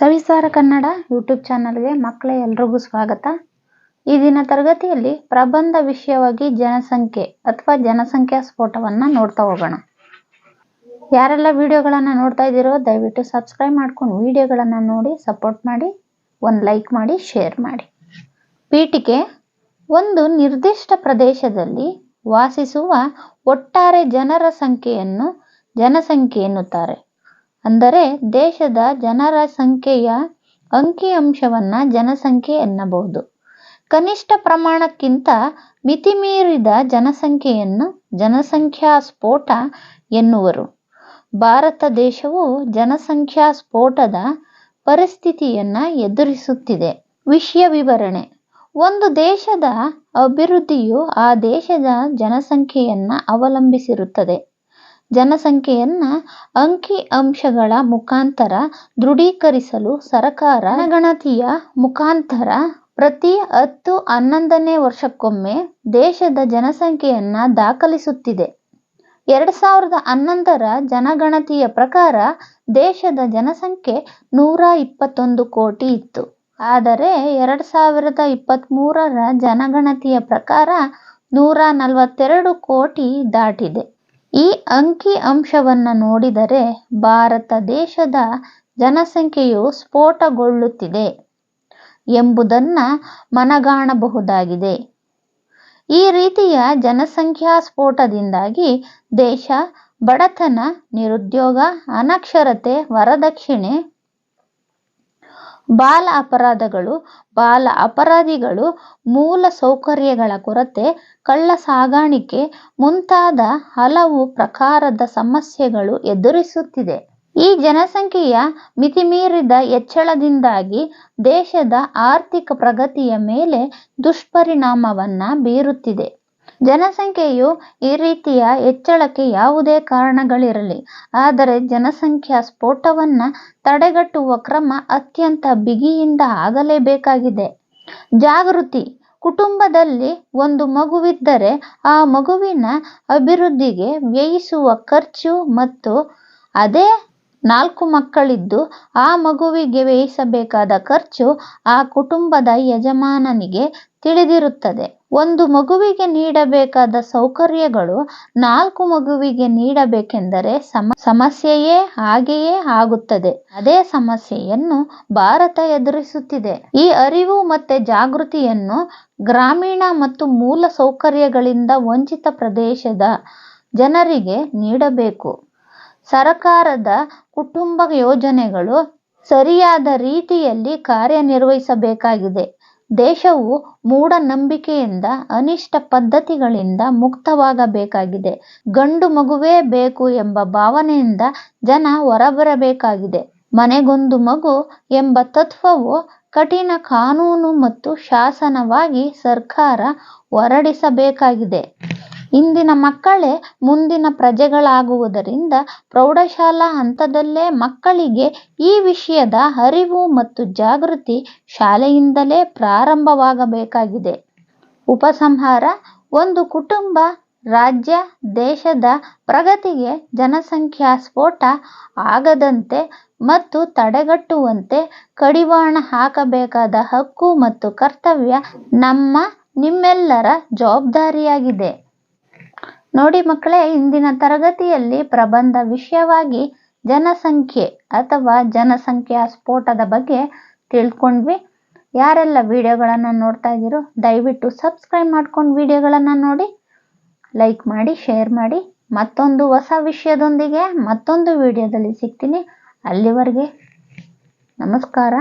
ಸವಿಸ್ತಾರ Kannada YouTube ಚಾನಲ್ಗೆ ಮಕ್ಕಳೇ ಎಲ್ರಿಗೂ ಸ್ವಾಗತ. ಈ ದಿನ ತರಗತಿಯಲ್ಲಿ ಪ್ರಬಂಧ ವಿಷಯವಾಗಿ ಜನಸಂಖ್ಯೆ ಅಥವಾ ಜನಸಂಖ್ಯಾ ಸ್ಫೋಟವನ್ನು ನೋಡ್ತಾ ಹೋಗೋಣ. ಯಾರೆಲ್ಲ ವಿಡಿಯೋಗಳನ್ನು ನೋಡ್ತಾ ಇದ್ದೀರೋ ದಯವಿಟ್ಟು ಸಬ್ಸ್ಕ್ರೈಬ್ ಮಾಡ್ಕೊಂಡು ವಿಡಿಯೋಗಳನ್ನು ನೋಡಿ ಸಪೋರ್ಟ್ ಮಾಡಿ, ಒಂದು ಲೈಕ್ ಮಾಡಿ, ಶೇರ್ ಮಾಡಿ. ಪೀಠಿಕೆ, ಒಂದು ನಿರ್ದಿಷ್ಟ ಪ್ರದೇಶದಲ್ಲಿ ವಾಸಿಸುವ ಒಟ್ಟಾರೆ ಜನರ ಸಂಖ್ಯೆಯನ್ನು ಜನಸಂಖ್ಯೆ ಎನ್ನುತ್ತಾರೆ. ಅಂದರೆ ದೇಶದ ಜನರ ಸಂಖ್ಯೆಯ ಅಂಕಿಅಂಶವನ್ನ ಜನಸಂಖ್ಯೆ ಎನ್ನಬಹುದು. ಕನಿಷ್ಠ ಪ್ರಮಾಣಕ್ಕಿಂತ ಮಿತಿಮೀರಿದ ಜನಸಂಖ್ಯೆಯನ್ನು ಜನಸಂಖ್ಯಾ ಸ್ಫೋಟ ಎನ್ನುವರು. ಭಾರತ ದೇಶವು ಜನಸಂಖ್ಯಾ ಸ್ಫೋಟದ ಪರಿಸ್ಥಿತಿಯನ್ನು ಎದುರಿಸುತ್ತಿದೆ. ವಿಷಯ ವಿವರಣೆ. ಒಂದು ದೇಶದ ಅಭಿವೃದ್ಧಿಯು ಆ ದೇಶದ ಜನಸಂಖ್ಯೆಯನ್ನು ಅವಲಂಬಿಸಿರುತ್ತದೆ. ಜನಸಂಖ್ಯೆಯನ್ನ ಅಂಕಿ ಅಂಶಗಳ ಮುಖಾಂತರ ದೃಢೀಕರಿಸಲು ಸರ್ಕಾರ ಜನಗಣತಿಯ ಮುಖಾಂತರ ಪ್ರತಿ ಹತ್ತು ಹನ್ನೊಂದನೇ ವರ್ಷಕ್ಕೊಮ್ಮೆ ದೇಶದ ಜನಸಂಖ್ಯೆಯನ್ನ ದಾಖಲಿಸುತ್ತಿದೆ. ಎರಡ್ ಸಾವಿರದ ಹನ್ನೊಂದರ ಜನಗಣತಿಯ ಪ್ರಕಾರ ದೇಶದ ಜನಸಂಖ್ಯೆ ನೂರ ಇಪ್ಪತ್ತೊಂದು ಕೋಟಿ ಇತ್ತು. ಆದರೆ ಎರಡ್ ಸಾವಿರದ ಇಪ್ಪತ್ತ್ ಮೂರರ ಜನಗಣತಿಯ ಪ್ರಕಾರ ನೂರ ನಲವತ್ತೆರಡು ಕೋಟಿ ದಾಟಿದೆ. ಈ ಅಂಕಿ ಅಂಶವನ್ನ ನೋಡಿದರೆ ಭಾರತ ದೇಶದ ಜನಸಂಖ್ಯೆಯು ಸ್ಫೋಟಗೊಳ್ಳುತ್ತಿದೆ ಎಂಬುದನ್ನ ಮನಗಾಣಬಹುದಾಗಿದೆ. ಈ ರೀತಿಯ ಜನಸಂಖ್ಯಾ ಸ್ಫೋಟದಿಂದಾಗಿ ದೇಶ ಬಡತನ, ನಿರುದ್ಯೋಗ, ಅನಕ್ಷರತೆ, ವರದಕ್ಷಿಣೆ ಬಾಲ ಅಪರಾಧಗಳು, ಬಾಲ ಅಪರಾಧಿಗಳು ಮೂಲ ಸೌಕರ್ಯಗಳ ಕೊರತೆ, ಕಳ್ಳ ಸಾಗಾಣಿಕೆ ಮುಂತಾದ ಹಲವು ಪ್ರಕಾರದ ಸಮಸ್ಯೆಗಳು ಎದುರಿಸುತ್ತಿದೆ. ಈ ಜನಸಂಖ್ಯೆಯ ಮಿತಿಮೀರಿದ ಹೆಚ್ಚಳದಿಂದಾಗಿ ದೇಶದ ಆರ್ಥಿಕ ಪ್ರಗತಿಯ ಮೇಲೆ ದುಷ್ಪರಿಣಾಮವನ್ನು ಬೀರುತ್ತಿದೆ. ಜನಸಂಖ್ಯೆಯು ಈ ರೀತಿಯ ಹೆಚ್ಚಳಕ್ಕೆ ಯಾವುದೇ ಕಾರಣಗಳಿರಲಿ, ಆದರೆ ಜನಸಂಖ್ಯಾ ಸ್ಫೋಟವನ್ನು ತಡೆಗಟ್ಟುವ ಕ್ರಮ ಅತ್ಯಂತ ಬಿಗಿಯಿಂದ ಆಗಲೇಬೇಕಾಗಿದೆ. ಜಾಗೃತಿ. ಕುಟುಂಬದಲ್ಲಿ ಒಂದು ಮಗುವಿದ್ದರೆ ಆ ಮಗುವಿನ ಅಭಿವೃದ್ಧಿಗೆ ವ್ಯಯಿಸುವ ಖರ್ಚು ಮತ್ತು ಅದೇ ನಾಲ್ಕು ಮಕ್ಕಳಿದ್ದು ಆ ಮಗುವಿಗೆ ವ್ಯಯಿಸಬೇಕಾದ ಖರ್ಚು ಆ ಕುಟುಂಬದ ಯಜಮಾನನಿಗೆ ತಿಳಿದಿರುತ್ತದೆ. ಒಂದು ಮಗುವಿಗೆ ನೀಡಬೇಕಾದ ಸೌಕರ್ಯಗಳು ನಾಲ್ಕು ಮಗುವಿಗೆ ನೀಡಬೇಕೆಂದರೆ ಸಮ, ಸಮಸ್ಯೆಯೇ ಹಾಗೆಯೇ ಆಗುತ್ತದೆ. ಅದೇ ಸಮಸ್ಯೆಯನ್ನು ಭಾರತ ಎದುರಿಸುತ್ತಿದೆ. ಈ ಅರಿವು ಮತ್ತೆ ಜಾಗೃತಿಯನ್ನು ಗ್ರಾಮೀಣ ಮತ್ತು ಮೂಲ ಸೌಕರ್ಯಗಳಿಂದ ವಂಚಿತ ಪ್ರದೇಶದ ಜನರಿಗೆ ನೀಡಬೇಕು. ಸರಕಾರದ ಕುಟುಂಬ ಯೋಜನೆಗಳು ಸರಿಯಾದ ರೀತಿಯಲ್ಲಿ ಕಾರ್ಯನಿರ್ವಹಿಸಬೇಕಾಗಿದೆ. ದೇಶವು ಮೂಢನಂಬಿಕೆಯಿಂದ, ಅನಿಷ್ಟ ಪದ್ಧತಿಗಳಿಂದ ಮುಕ್ತವಾಗಬೇಕಾಗಿದೆ. ಗಂಡು ಮಗುವೇ ಬೇಕು ಎಂಬ ಭಾವನೆಯಿಂದ ಜನ ಹೊರಬರಬೇಕಾಗಿದೆ. ಮನೆಗೊಂದು ಮಗು ಎಂಬ ತತ್ವವು ಕಠಿಣ ಕಾನೂನು ಮತ್ತು ಶಾಸನವಾಗಿ ಸರ್ಕಾರ ಹೊರಡಿಸಬೇಕಾಗಿದೆ. ಇಂದಿನ ಮಕ್ಕಳೇ ಮುಂದಿನ ಪ್ರಜೆಗಳಾಗುವುದರಿಂದ ಪ್ರೌಢಶಾಲಾ ಹಂತದಲ್ಲೇ ಮಕ್ಕಳಿಗೆ ಈ ವಿಷಯದ ಅರಿವು ಮತ್ತು ಜಾಗೃತಿ ಶಾಲೆಯಿಂದಲೇ ಪ್ರಾರಂಭವಾಗಬೇಕಾಗಿದೆ. ಉಪಸಂಹಾರ, ಒಂದು ಕುಟುಂಬ, ರಾಜ್ಯ, ದೇಶದ ಪ್ರಗತಿಗೆ ಜನಸಂಖ್ಯಾ ಸ್ಫೋಟ ಆಗದಂತೆ ಮತ್ತು ತಡೆಗಟ್ಟುವಂತೆ ಕಡಿವಾಣ ಹಾಕಬೇಕಾದ ಹಕ್ಕು ಮತ್ತು ಕರ್ತವ್ಯ ನಮ್ಮ ನಿಮ್ಮೆಲ್ಲರ ಜವಾಬ್ದಾರಿಯಾಗಿದೆ. ನೋಡಿ ಮಕ್ಕಳೇ, ಇಂದಿನ ತರಗತಿಯಲ್ಲಿ ಪ್ರಬಂಧ ವಿಷಯವಾಗಿ ಜನಸಂಖ್ಯೆ ಅಥವಾ ಜನಸಂಖ್ಯಾ ಸ್ಫೋಟದ ಬಗ್ಗೆ ತಿಳ್ಕೊಂಡ್ವಿ. ಯಾರೆಲ್ಲ ವಿಡಿಯೋಗಳನ್ನು ನೋಡ್ತಾ ಇದ್ದೀರೋ, ದಯವಿಟ್ಟು ಸಬ್ಸ್ಕ್ರೈಬ್ ಮಾಡ್ಕೊಂಡು ವಿಡಿಯೋಗಳನ್ನು ನೋಡಿ. ಲೈಕ್ ಮಾಡಿ, ಶೇರ್ ಮಾಡಿ. ಮತ್ತೊಂದು ಹೊಸ ವಿಷಯದೊಂದಿಗೆ ಮತ್ತೊಂದು ವಿಡಿಯೋದಲ್ಲಿ ಸಿಗ್ತೀನಿ. ಅಲ್ಲಿವರೆಗೆ ನಮಸ್ಕಾರ.